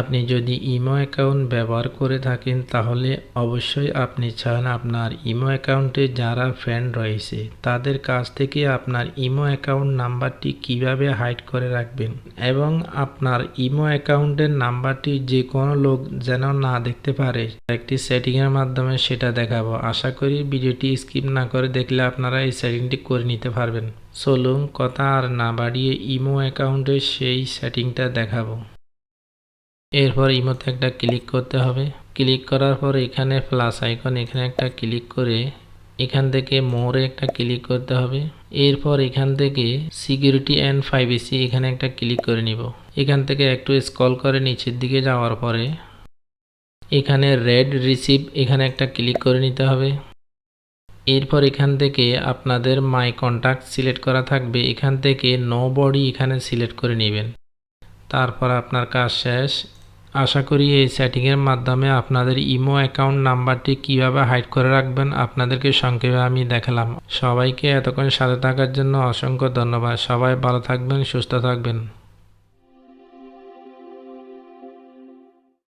আপনি যদি imo account ব্যবহার করে থাকেন, তাহলে অবশ্যই আপনি চান আপনার ইমো অ্যাকাউন্টে যারা ফ্রেন্ড রয়েছে, তাদের কাছ থেকে আপনার ইমো অ্যাকাউন্ট নাম্বারটি কীভাবে হাইড করে রাখবেন এবং আপনার ইমো অ্যাকাউন্টের নাম্বারটি যে কোনো লোক যেন না দেখতে পারে। একটি সেটিংয়ের মাধ্যমে সেটা দেখাবো। আশা করি ভিডিওটি স্কিপ না করে দেখলে আপনারা এই সেটিংটি করে নিতে পারবেন। চলুন কথা আর না বাড়িয়ে ইমো অ্যাকাউন্টের সেই সেটিংটা দেখাবো। এরপর ইমোতে একটা ক্লিক করতে হবে। ক্লিক করার পর এখানে প্লাস আইকন এখানে একটা ক্লিক করে এখান থেকে মোরে একটা ক্লিক করতে হবে। এরপর এখান থেকে সিকিউরিটি অ্যান্ড প্রাইভেসি এখানে একটা ক্লিক করে নিব। এখান থেকে একটু স্ক্রল করে নিচের দিকে যাওয়ার পরে এখানে রেড রিসিভ এখানে একটা ক্লিক করে নিতে হবে। এরপর এখান থেকে আপনাদের মাই কন্ট্যাক্ট সিলেক্ট করা থাকবে। এখান থেকে নো বডি এখানে সিলেক্ট করে নেবেন। তারপর আপনার কাজ শেষ। আশা করি এই সেটিংয়ের মাধ্যমে আপনাদের ইমো অ্যাকাউন্ট নাম্বারটি কীভাবে হাইড করে রাখবেন আপনাদেরকে সংক্ষেপে আমি দেখালাম। সবাইকে এতক্ষণ সাথে থাকার জন্য অসংখ্য ধন্যবাদ। সবাই ভালো থাকবেন, সুস্থ থাকবেন।